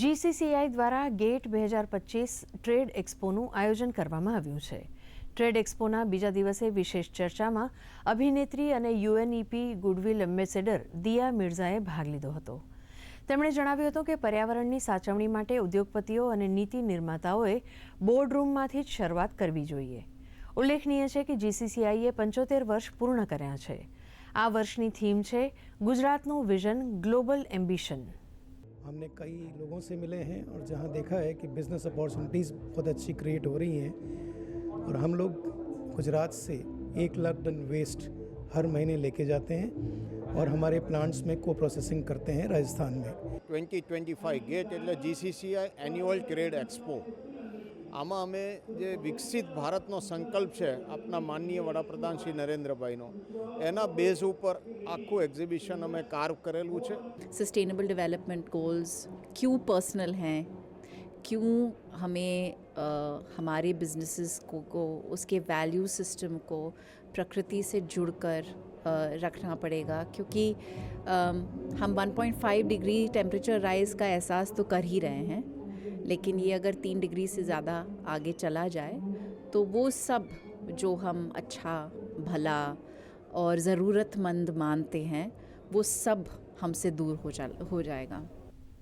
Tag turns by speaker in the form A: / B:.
A: GCCI દ્વારા gate બે હજાર પચીસ ટ્રેડ એક્સપોનું આયોજન કરવામાં આવ્યું છે ટ્રેડ એક્સપોના બીજા દિવસે વિશેષ ચર્ચામાં અભિનેત્રી અને યુએનઈપી ગુડવિલ એમ્બેસેડર દિયા મિર્ઝાએ ભાગ લીધો હતો તેમણે જણાવ્યું હતું કે પર્યાવરણની સાચવણી માટે ઉદ્યોગપતિઓ અને નીતિ નિર્માતાઓએ બોર્ડરૂમમાંથી જ શરૂઆત કરવી જોઈએ ઉલ્લેખનીય છે કે જીસીસીઆઈએ પંચોતેર વર્ષ પૂર્ણ કર્યા છે આ વર્ષની થીમ છે ગુજરાતનું વિઝન ગ્લોબલ એમ્બિશન
B: हमने कई लोगों से मिले हैं और जहाँ देखा है कि बिज़नेस अपॉर्चुनिटीज़ बहुत अच्छी क्रिएट हो रही हैं और हम लोग गुजरात से एक लाख टन वेस्ट हर महीने लेके जाते हैं और हमारे प्लांट्स में को प्रोसेसिंग करते हैं राजस्थान में
C: 2025 gate C I annual trade expo અમામે જે વિકસિત ભારતનો સંકલ્પ છે આપના માનનીય વડાપ્રધાન શ્રી નરેન્દ્રભાઈનો એના બેસ ઉપર આખો એક્ઝિબિશન અમે કાર્વ કરેલું છે
D: સસ્ટેનેબલ ડેવલપમેન્ટ ગોલ્સ ક્યુ પર્સનલ હે ક્યુ હમે અ હમારી બિઝનેસિસ કો કો ઉસકે વેલ્યુ સિસ્ટમ કો પ્રકૃતિ સે જોડકર રાખના પડેગા ક્યોકી હમ 1.5 ડિગ્રી ટેમ્પરેચર રાઇઝ કા અહસાસ તો કરહી રહે હે लेकिन ये अगर तीन डिग्री से ज़्यादा आगे चला जाए तो वो सब जो हम अच्छा भला और ज़रूरतमंद मानते हैं वो सब हमसे दूर हो जा हो जाएगा